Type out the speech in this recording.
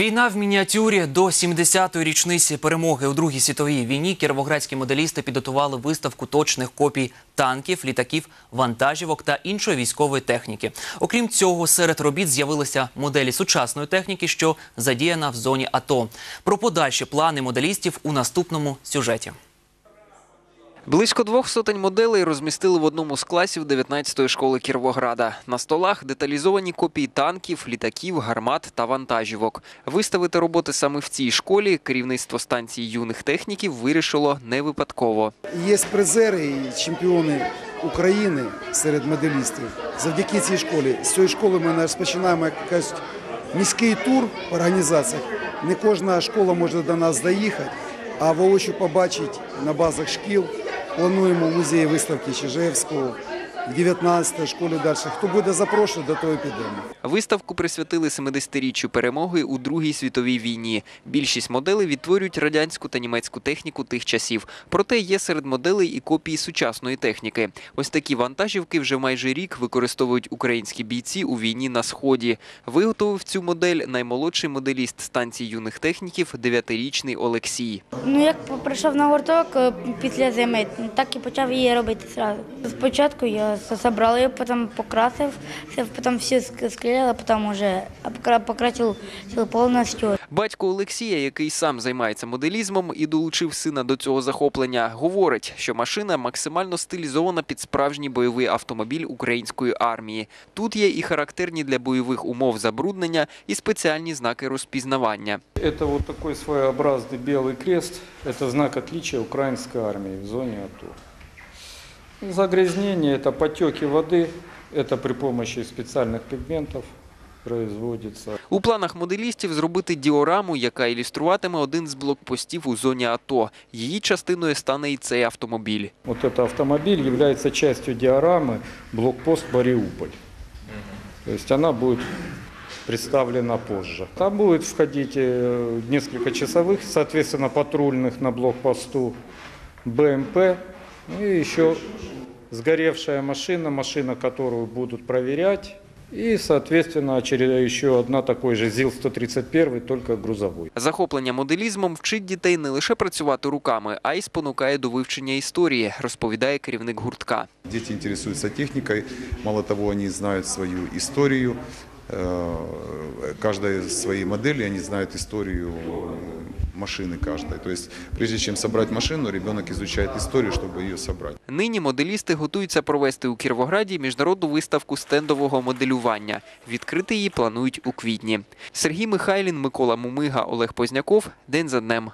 Війна в мініатюрі до 70-ї річниці перемоги у Другій світовій війні кіровоградські моделісти підготували виставку точних копій танків, літаків, вантажівок та іншої військової техніки. Окрім цього, серед робіт з'явилися моделі сучасної техніки, що задіяна в зоні АТО. Про подальші плани моделістів у наступному сюжеті. Близько двох сотень моделей розмістили в одному з класів 19-ї школи Кіровограда. На столах деталізовані копії танків, літаків, гармат та вантажівок. Виставити роботи саме в цій школі керівництво станції юних техніків вирішило не випадково. Є призери і чемпіони України серед медалістів. Завдяки цій школі. З цієї школи ми розпочинаємо як кажуть, міський тур в організаціях. Не кожна школа може до нас доїхати, а воочию побачити на базах шкіл. Плануємо музеї виставки Чижевського, 19 школі далі. Хто буде запрошений, до того і підемо. Виставку присвятили 70-річчю перемоги у Другій світовій війні. Більшість моделей відтворюють радянську та німецьку техніку тих часів. Проте є серед моделей і копії сучасної техніки. Ось такі вантажівки вже майже рік використовують українські бійці у війні на сході. Виготовив цю модель наймолодший моделіст станції юних техніків, 9-річний Олексій. Ну, як прийшов на гурток е, після зими, так і почав її робити одразу. Спочатку я зібрав її, потім покрасив, все, потім все ск- склеїв, а потім вже покра- покрасив повністю. Батько Олексія, який сам займається моделізмом і долучив сина до цього захоплення, говорить, що машина максимально стилізована під справжній бойовий автомобіль української армії. Тут є і характерні для бойових умов забруднення, і спеціальні знаки розпізнавання. Это вот такой своеобразный белый крест. Это знак отличия украинской армии в зоне АТО. Загрязнение – это потеки воды. Это при помощи специальных пигментов производится. У планах моделістів зробити діораму, яка ілюструватиме один з блокпостів у зоні АТО. Її частиною стане і цей автомобіль. Вот этот автомобиль является частью диорамы блокпост Мариуполь. То есть она будет представлена позже. Там будет входить э, несколько часовых, соответственно, патрульных на блокпосту БМП и еще сгоревшая машина, машина, которую будут проверять. И, соответственно, очередная еще одна такой же ЗИЛ-131, только грузовой. Захоплення моделізмом вчить дітей не лише працювати руками, а й спонукає до вивчення історії, розповідає керівник гуртка. Дети интересуются техникой, мало того, они знают свою историю, э, каждой своей модели они знают историю машины каждой. То есть прежде чем собрать машину, ребенок изучает историю, чтобы ее собрать. Нині моделісти готуються провести у Кіровограді міжнародну виставку стендового моделювання. Відкрити її планують у квітні. Сергій Михайлін, Микола Мумига, Олег Позняков. День за днем.